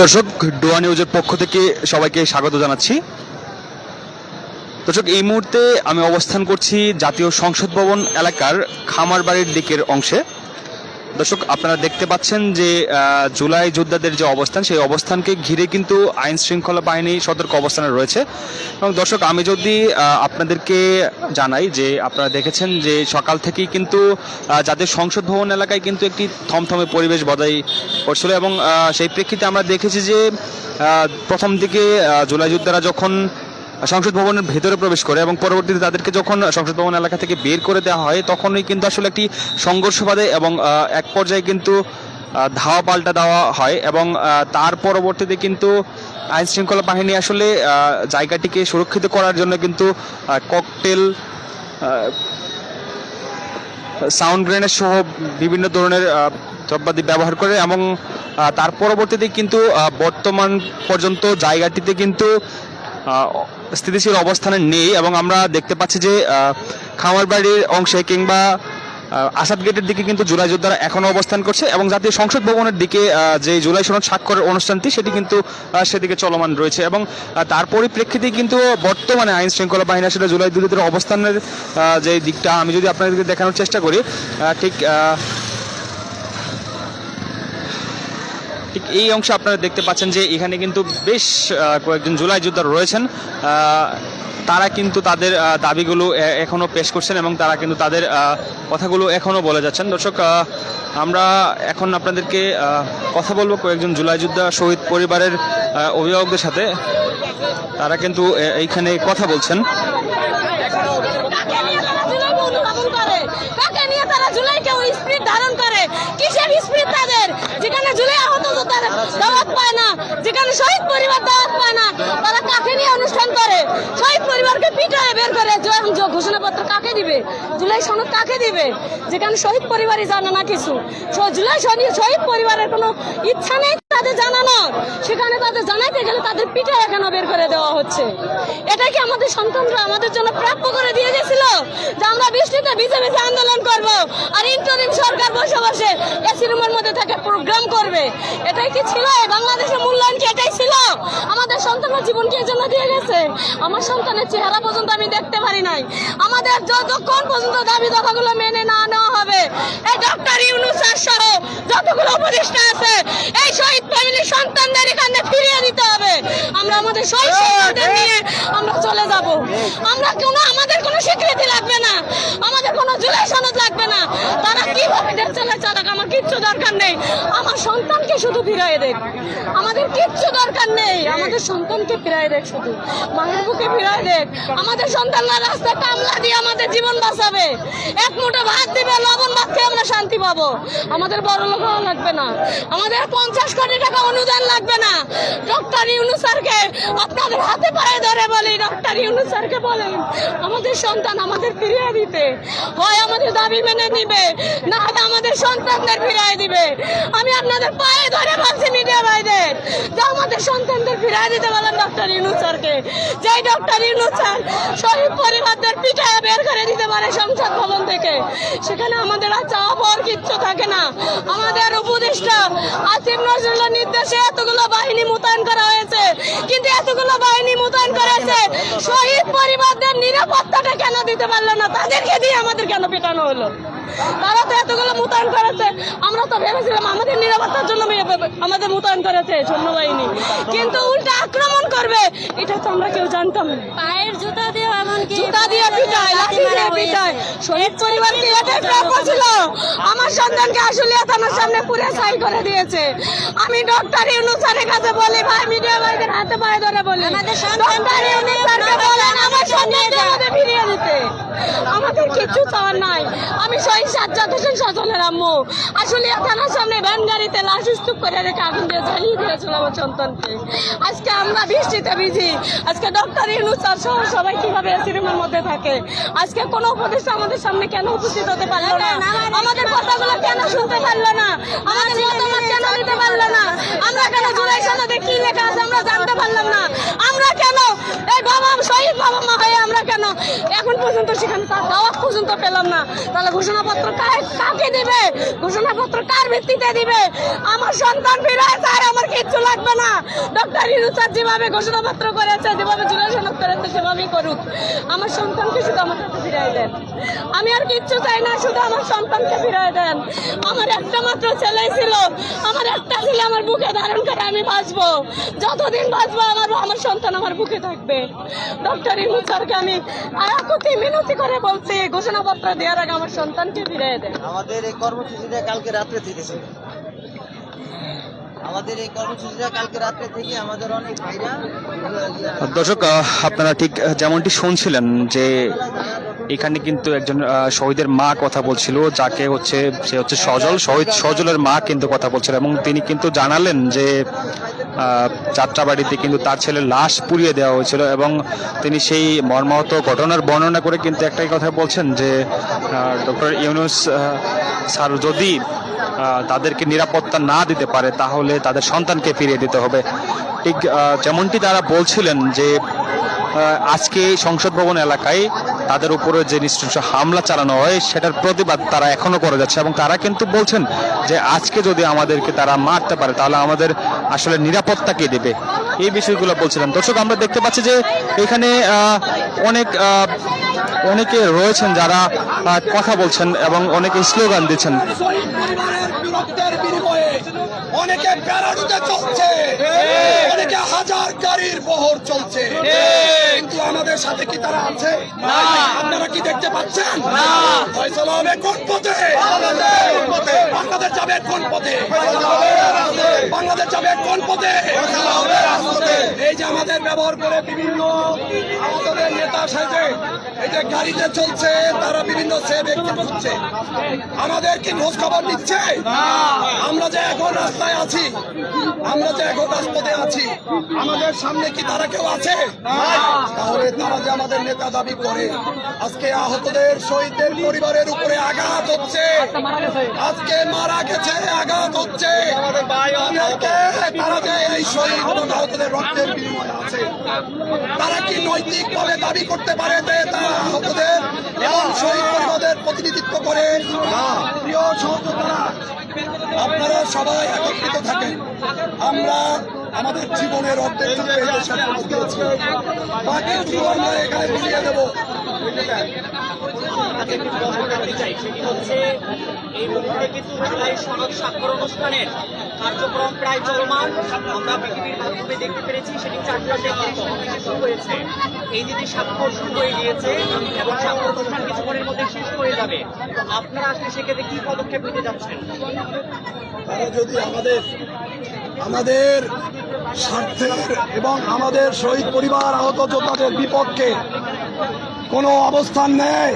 দর্শক, ডোয়া নিউজের পক্ষ থেকে সবাইকে স্বাগত জানাচ্ছি। দর্শক, এই মুহূর্তে আমি অবস্থান করছি জাতীয় সংসদ ভবন এলাকার খামারবাড়ির দিকের অংশে। দর্শক, আপনারা দেখতে পাচ্ছেন যে জুলাই যোদ্ধাদের যে অবস্থান, সেই অবস্থানকে ঘিরে কিন্তু আইন শৃঙ্খলা বাহিনী সতর্ক অবস্থানে রয়েছে। এবং দর্শক, আমি যদি আপনাদেরকে জানাই যে, আপনারা দেখেছেন যে, সকাল থেকেই কিন্তু যাদের সংসদ ভবন এলাকায় কিন্তু একটি থমথমে পরিবেশ বজায় করছিল এবং সেই প্রেক্ষিতে আমরা দেখেছি যে প্রথম দিকে জুলাই যোদ্ধারা যখন সংসদ ভবনের ভেতরে প্রবেশ করে এবং পরবর্তীতে তাদেরকে যখন সংসদ ভবন এলাকা থেকে বের করে দেওয়া হয়, তখনই কিন্তু আসলে একটি সংঘর্ষ বাধে এবং এক পর্যায়ে কিন্তু ধাওয়া পাল্টা দেওয়া হয় এবং তার পরবর্তীতে কিন্তু আইন শৃঙ্খলা বাহিনী আসলে জায়গাটিকে সুরক্ষিত করার জন্য কিন্তু ককটেল সাউন্ড গ্রেনেড সহ বিভিন্ন ধরনের দ্রব্যাদি ব্যবহার করে এবং তার পরবর্তীতে কিন্তু বর্তমান পর্যন্ত জায়গাটিতে কিন্তু স্থিতিশীল অবস্থানে নেই এবং আমরা দেখতে পাচ্ছি যে খামারবাড়ির অংশে কিংবা আসাদ গেটের দিকে কিন্তু জুলাই যোদ্ধারা এখনও অবস্থান করছে এবং জাতীয় সংসদ ভবনের দিকে যে জুলাই সনদ স্বাক্ষরের অনুষ্ঠানটি, সেটি কিন্তু সেদিকে চলমান রয়েছে এবং তার পরিপ্রেক্ষিতে কিন্তু বর্তমানে আইন শৃঙ্খলা বাহিনী আসলে জুলাই যোদ্ধাদের অবস্থানের যে দিকটা, আমি যদি আপনাদেরকে দেখানোর চেষ্টা করি ঠিক ঠিক এই অংশে আপনারা দেখতে পাচ্ছেন যে এখানে কিন্তু বেশ কয়েকজন জুলাই যোদ্ধা রয়েছেন। তারা কিন্তু তাদের দাবিগুলো এখনও পেশ করছেন এবং তারা কিন্তু তাদের কথাগুলো এখনও বলে যাচ্ছেন। দর্শক আমরা এখন আপনাদেরকে কথা বলব কয়েকজন জুলাই যোদ্ধা শহীদ পরিবারের অভিভাবকদের সাথে। তারা কিন্তু এইখানে কথা বলছেন কাকে নিয়ে তারা জুলাইকে অনুধাবন করে কাকে নিয়ে তারা জুলাইকে ওই স্পিরিট ধারণ করে। কিসের স্পিরিট তাদের? যেখানে জুলাই আহত যোদ্ধারা দাওয়াত পায় না, যেখানে শহীদ পরিবার দাওয়াত পায় না, তারা কাকে নিয়ে অনুষ্ঠান করে? শহীদ পরিবারকে পিটায় বের করে। ঘোষণাপত্র কাকে দিবে? জুলাই সনদ কাকে দিবে? যেখানে শহীদ পরিবারই জানে না কিছু। জুলাই শহীদ পরিবারের কোনো ইচ্ছা নেই তাদের জানানোর সেখানে তাদের জানাইতে গেলে তাদের পিঠে এখনও বের করে দেওয়া হচ্ছে। এটা কি আমাদের সন্তানরা আমাদের জন্য প্রাপ্য করে দিয়ে গেছিল? যে আমরা বৃষ্টিতে ভিজে ভিজে আন্দোলন করব আর ইন্টারিম সরকার বসে বসে এসি রুমের মধ্যে থেকে প্রোগ্রাম করবে। এটাই কি ছিল? বাংলাদেশের মূল্যায়ন কি এটাই ছিল? আমাদের সন্তানের জীবন কি জন্য দিয়ে গেছে? আমার সন্তানের চেহারা পর্যন্ত আমি দেখতে পারি নাই। আমাদের যতক্ষণ পর্যন্ত দাবি দাবাগুলো মেনে না নেওয়া হবে, এই ডক্টর ইউনুস স্যার সহ যতগুলো উপদেষ্টা আছে, এই শহীদ ফ্যামিলির সন্তানদের এখানে ফিরিয়ে দিতে হবে। আমরা আমাদের সব নিয়ে আমরা চলে যাব। আমরা কোনো আমাদের কোনো স্বীকৃতি লাগবে না। আমাদের কোনো জুলাই সনদ লাগবে না। তারা কীভাবে দেশ চলে চালাক? আমার কিচ্ছু দরকার নেই। আমার সন্তানকে শুধু ফিরিয়ে দেখ। আমাদের কিচ্ছু দরকার নেই। আমাদের সন্তানকে ফিরিয়ে দেখ শুধু। মায়ের বুকে ফিরিয়ে দেখ। আমাদের সন্তানরা রাস্তায় কামলা দিয়ে আমাদের জীবন বাঁচাবে। এক মুঠো ভাত দিবে, লবণ ভাত খেয়ে আমরা শান্তি পাবো। আমাদের বড় লোক লাগবে না। আমাদের পঞ্চাশ কোটি টাকা অনুদান লাগবে না। ডক্টর ইউনুস স্যারকে আপনাদের হাতে পায়ে ধরে বলি। ডক্টর ইউনুস বলেন, আমাদের সন্তান আমাদের ফিরিয়ে দিতে। হয় আমাদের দাবি মেনে নিবে, না হলে আমাদের সন্তানদের ফিরিয়ে দিবে। আমি আপনাদের পায়ে ধরে বলছি মিডিয়া ভাইদের, যে আমাদের সন্তানদের ফিরিয়ে দিতে বলেন ডক্টর ইউনুস স্যারকে। যেই ডক্টর স্যার শহীদ পরিবারদের পিঠায় বের করে দিতে পারে সংসদ ভবন থেকে। সেখানে আমাদের আর চাওয়া পাওয়ার কিচ্ছু থাকে না। আমাদের উপদেষ্টা আসিফ নজরুলের নির্দেশে এতগুলো বাহিনী মোতায়েন করা হয়েছে কিন্তু এতগুলো বাহিনী মোতায়েন করেছে শহীদ পরিবারদের নিরাপত্তাটা কেন দিতে পারল না? তাদেরকে দিয়ে আমাদের কেন পেটানো হলো? তারা তো এতগুলো মোতায়েন করেছে আমরা তো ভেবেছিলাম আমাদের নিরাপত্তার জন্য আমাদের মোতায়েন করেছে সৈন্যবাহিনী। কিন্তু উল্টা আক্রমণ করবে এটা তো আমরা কেউ জানতাম না। পায়ের জুতা দিয়ে এমনকি জুতা দিয়ে পিটায় লাঠি দিয়ে পিটায়। শহীদ পরিবার কি এটাই প্রাপ্য ছিল? আমার সন্তানকে আশুলিয়া থানার সামনে পুরে সাই করে দিয়েছে। আমি ডক্টর ইউনুস স্যারের কাছে বলি ভাই মিডিয়া ভাইদের হাতে পায়ে ধরে বলি আমাদের সন্তান ফিরিয়ে দিতে। আমাদের কিচ্ছু চাওয়ার নাই। আমি শহীদ সাজ্জাদ হোসেন সজলের আম্মু। আশুলিয়া থানার সামনে ভ্যান গাড়িতে লাশ স্তূপ করে রেখে আগুন দিয়ে জ্বালিয়ে দিয়েছিল আমার সন্তানকে। আজকে আমরা বৃষ্টিতে ভিজি। আজকে ডক্টর স্যার সহ সবাই কীভাবে এসি রুমের মধ্যে থাকে? আজকে কোনো উপদেষ্টা আমাদের সামনে কেন উপস্থিত হতে পারল না? আমাদের কথাগুলো কেন শুনতে পারল না? আমাদের মতামত কেন দিতে পারল না? আমরা কেন জুলাই সনদে কি লেখা আছে আমরা জানতে পারলাম না। আমরা কেন এই বাবা, শহীদ বাবা মা হয়ে আমরা কেন এখন পর্যন্ত সেখানে তার দাওয়াত পর্যন্ত পেলাম না। তাহলে ঘোষণাপত্র কাকে দিবে? ঘোষণাপত্র কার ভিত্তিতে দিবে? আমার সন্তান ফিরায় চায় আমার কিচ্ছু লাগবে না। ডক্টর ইনুসার যেভাবে ঘোষণাপত্র করেছে, যেভাবে জুলাই সনদ করেছে, সেভাবেই করুক। আমার সন্তানকে শুধু আমার কাছে ফিরাই দেন। আমি আর কিচ্ছু চাই না, শুধু আমার সন্তানকে ফিরাই দেন। আমার একটা মাত্র ছেলে ছিল। আমার একটা ছেলে আমার বুকে ধারণ করে আমি বাঁচবো। যতদিন বাঁচবো আমার আমার সন্তান আমার বুকে থাকবে। ডক্টর ইনু স্যারকে আমি আয়াকুতি মিনতি করে বলছি ঘোষণাপত্র দেওয়ার আগে আমার সন্তানকে ফিরিয়ে দেন। আমাদের এই কর্মসূচিটা কালকে রাত্রে থেকে ছিল। আমাদের এই কর্মসূচিটা কালকে রাত্রে থেকে আমাদের অনেক ভাইরা দর্শক আপনারা ঠিক যেমনটি শুনছিলেন যে এখানে কিন্তু একজন শহীদের মা কথা বলছিল যাকে হচ্ছে সে হচ্ছে সজল শহীদ সজলের মা কিন্তু কথা বলছিল এবং তিনি কিন্তু জানালেন যে যাত্রাবাড়িতে কিন্তু তার ছেলের লাশ পুড়িয়ে দেওয়া হয়েছিল এবং তিনি সেই মর্মাহত ঘটনার বর্ণনা করে কিন্তু একটাই কথা বলছেন যে ডক্টর ইউনুস স্যার যদি তাদেরকে নিরাপত্তা না দিতে পারে তাহলে তাদের সন্তানকে ফিরিয়ে দিতে হবে। ঠিক যেমনটি তারা বলছিলেন যে আজকে সংসদ ভবন এলাকায় তাদের উপরে যে নৃশংস হামলা চালানো হয়, সেটার প্রতিবাদ তারা এখনও করে যাচ্ছে এবং তারা কিন্তু বলছেন যে আজকে যদি আমাদেরকে তারা মারতে পারে, তাহলে আমাদের আসলে নিরাপত্তা কে দেবে? এই বিষয়গুলো বলছিলেন দর্শক, আমরা দেখতে পাচ্ছি যে এখানে অনেক অনেকে রয়েছেন যারা কথা বলছেন এবং অনেকে স্লোগান দিচ্ছেন। প্যারাডুতে চলছে। অনেকে হাজার গাড়ির বহর চলছে। কিন্তু আমাদের সাথে কি তারা আছে? আপনারা কি দেখতে পাচ্ছেন? ফয়সালা হবে কোন পথে? বাংলাদেশ যাবে কোন পথে? বাংলাদেশ যাবে কোন পথে? এই যে আমাদের ব্যবহার করে বিভিন্ন আমাদের নেতা সাথে এই যে গাড়িতে চলছে, তারা বিভিন্ন আমাদের কি খোঁজ খবর নিচ্ছে? আমরা যে এখন রাস্তায় আছি, আমরা যে এখন রাজপথে আছি, আমাদের সামনে কি তারা কেউ আছে? যে আমাদের নেতা দাবি করে আজকে আহতদের শহীদদের পরিবারের উপরে আঘাত হচ্ছে। আজকে মারা গেছে আঘাত হচ্ছে। তারা যে এই শহীদ আহতদের রক্তের বিনিময়ে আছে তারা কি নৈতিক ভাবে দাবি করতে পারে যে তারা আহতদের এবং শহীদ পরিবারের প্রতিনিধিত্ব করে? প্রিয় সহযোগিতা আপনারা সবাই একত্রিত থাকেন। আমরা আমাদের জীবনের অর্ধেক বিলিয়ে দেবো। এই সনদ অনুষ্ঠানের প্রায় দেখতে পেরেছি সেটি হয়েছে। এই হয়ে গিয়েছে এবং মধ্যে শেষ হয়ে যাবে। আপনারা আসলে সেক্ষেত্রে কি পদক্ষেপ নিতে যাচ্ছেন? তারা যদি আমাদের আমাদের স্বার্থের এবং আমাদের শহীদ পরিবার আহত যোদ্ধাদের বিপক্ষে কোনো অবস্থান নেয়,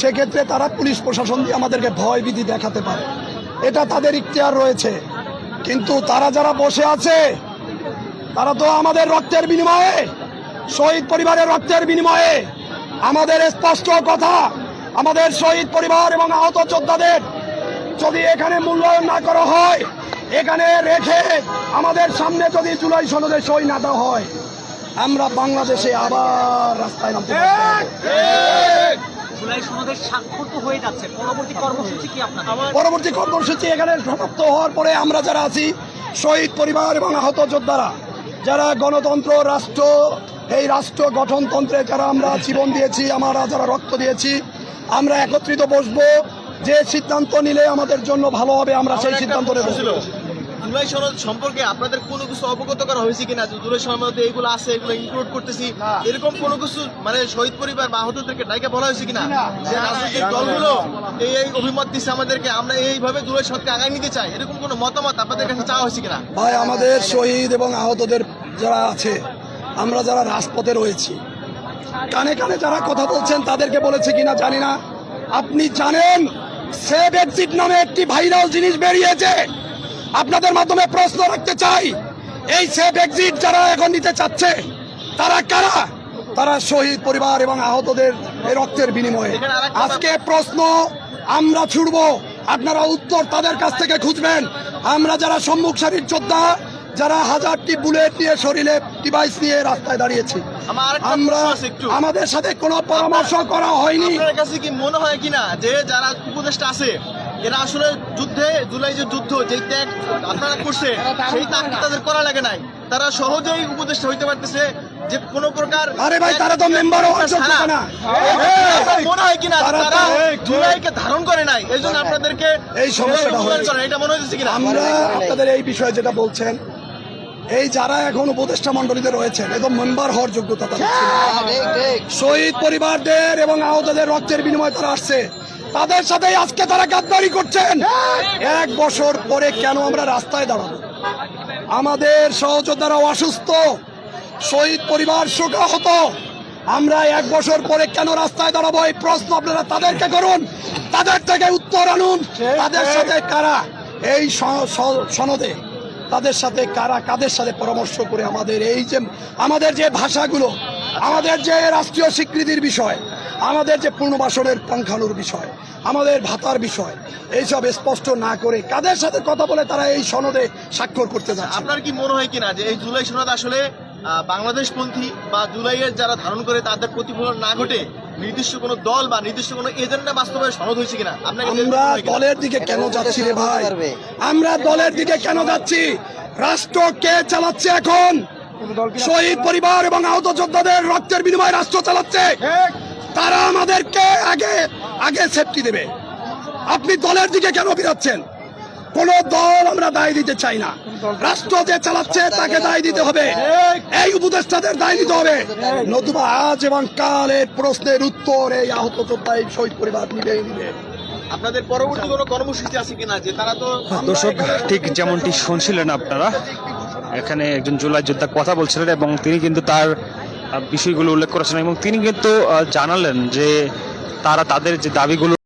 সেক্ষেত্রে তারা পুলিশ প্রশাসন দিয়ে আমাদেরকে ভয় ভীতি দেখাতে পারে। এটা তাদের ইখতিয়ার রয়েছে। কিন্তু তারা যারা বসে আছে, তারা তো আমাদের রক্তের বিনিময়ে, শহীদ পরিবারের রক্তের বিনিময়ে আমাদের স্পষ্ট কথা, আমাদের শহীদ পরিবার এবং আহত যোদ্ধাদের যদি এখানে মূল্যায়ন না করা হয় এখানে রেখে আমাদের সামনে যদি জুলাই সনদে সই না দেওয়া হয় আমরা বাংলাদেশে আবার রাস্তায় নামতে বাধ্য হব। জুলাই সনদের স্বাক্ষর তো হয়ে যাচ্ছে। পরবর্তী কর্মসূচি পরবর্তী কর্মসূচি এখানে সমাপ্ত হওয়ার পরে আমরা যারা আছি শহীদ পরিবার এবং আহত যোদ্ধারা যারা গণতন্ত্র রাষ্ট্র এই রাষ্ট্র গঠনতন্ত্রে যারা আমরা জীবন দিয়েছি আমরা যারা রক্ত দিয়েছি আমরা একত্রিত বসবো। যে সিদ্ধান্ত নিলে আমাদের জন্য ভালো হবে আমরা সেই সিদ্ধান্ত নেব। জুলাই সনদ সম্পর্কে আপনাদের কোনো কিছু অবগত করা হয়েছে কিনা? যে জুলাই সনদে এগুলো আছে এগুলো ইনক্লুড করতেছি এরকম কোনো কিছু মানে শহীদ পরিবার বা আহতদেরকে ডাইকে বলা হয়েছে কিনা? যে রাজনৈতিক দলগুলো এই এই অভিমত দিচ্ছে আমাদেরকে আমরা এইভাবে জুলাই সনদকে আগায় নিতে চাই এরকম কোনো মতামত আপনাদের কাছে চাওয়া হয়েছে কিনা? ভাই আমাদের শহীদ এবং আহতদের যারা আছে আমরা যারা রাজপথে রয়েছি কানে কানে যারা কথা বলছেন তাদেরকে বলেছে কিনা জানি না। আপনি জানেন সেভ এক্সিট নামে একটি ভাইরাল জিনিস বেরিয়েছে। আপনাদের মাধ্যমে প্রশ্ন রাখতে চাই এই সেভ এক্সিট যারা এখন নিতে চাচ্ছে তারা কারা? তারা শহীদ পরিবার এবং আহতদের এই রক্তের বিনিময়ে। আজকে প্রশ্ন আমরা ছুড়ব। আপনারা উত্তর তাদের কাছ থেকে খুঁজবেন। আমরা যারা সম্মুখ সারির যোদ্ধা যারা হাজারটি বুলেট নিয়ে শরীরে ডিভাইস নিয়ে রাস্তায় দাঁড়িয়েছি আমার আমরা একটু। আমাদের সাথে কোনো পরামর্শ করা হয়নি। কাছে কি মনে হয় কিনা যে যারা উপদেষ্টা আছে এরা আসলে যুদ্ধে জুলাই যে যুদ্ধ যে ত্যাগ আপনারা করছে সেই ত্যাগ তাদের করা লাগে নাই। তারা সহজেই উপদেষ্টা হইতে পারতেছে যে কোনো প্রকার আরে ভাই, তারা তো মেম্বার। না। আপনার মনে হয় কিনা? তারা জুলাইকে ধারণ করে নাই এই জন্য আপনাদেরকে এই সমস্যাটা হয়েছে। এটা মনে হচ্ছে কিনা? আমরা আপনাদের এই বিষয়ে যেটা বলছেন এই যারা এখন উপদেষ্টা মন্ডলীতে রয়েছেন একদম মেম্বার হওয়ার যোগ্যতা ঠিক শহীদ পরিবারদের এবং আহতদের রক্তের বিনিময়ে তারা আসছে। তাদের সাথে আজকে তারা গাদ্দারি করছেন। এক বছর পরে কেন আমরা রাস্তায় দাঁড়াবো? আমাদের সহযোদ্ধারা অসুস্থ শহীদ পরিবার শোকাহত। আমরা এক বছর পরে কেন রাস্তায় দাঁড়াবো? এই প্রশ্ন আপনারা তাদেরকে করুন। তাদের থেকে উত্তর আনুন। তাদের সাথে কারা? এই সনদে। তাদের সাথে কারা কাদের সাথে পরামর্শ করে আমাদের এই যে, আমাদের যে ভাষাগুলো, আমাদের যে রাষ্ট্রীয় স্বীকৃতির বিষয়, আমাদের যে পুনর্বাসনের পাংখানুর বিষয়, আমাদের ভাতার বিষয়, এইসব স্পষ্ট না করে কাদের সাথে কথা বলে তারা এই সনদে স্বাক্ষর করতে যাচ্ছে? আপনার কি মনে হয় কিনা যে এই জুলাই সনদ আসলে বাংলাদেশপন্থী বা জুলাইয়ের যারা ধারণ করে তাদের প্রতিফলন না ঘটে নির্দিষ্ট কোনো দল বা নির্দিষ্ট কোনো এজেন্ডা বাস্তবায়ন সনদ হয়েছে কিনা? আমরা? দলের দিকে কেন যাচ্ছি রে ভাই? আমরা দলের দিকে কেন যাচ্ছি? রাষ্ট্র কে চালাচ্ছে এখন? শহীদ পরিবার এবং আহত যোদ্ধাদের রক্তের বিনিময়ে রাষ্ট্র চালাচ্ছে? তারা আমাদেরকে আগে আগে সেফটি দেবে। আপনি দলের দিকে কেন বেরাচ্ছেন কোন দল আমরা দায় দিতে চাই না। রাষ্ট্র যে চালাচ্ছে তাকে দায় দিতে হবে। এই উপদেষ্টাদের দায় দিতে হবে। নতুবা আজ এবং কাল এর প্রশ্নের উত্তর এই আহত যোদ্ধা এই শহীদ পরিবার নিবেই নিবে। আপনাদের পরবর্তী কোনো কর্মসূচি আছে কিনা? যে তারা তো দর্শক ঠিক যেমনটি শুনছিলেন আপনারা এখানে একজন জুলাই যোদ্ধা কথা বলছিলেন এবং তিনি কিন্তু তার বিষয়গুলো উল্লেখ করেছেন এবং তিনি কিন্তু জানালেন যে তারা তাদের যে দাবিগুলো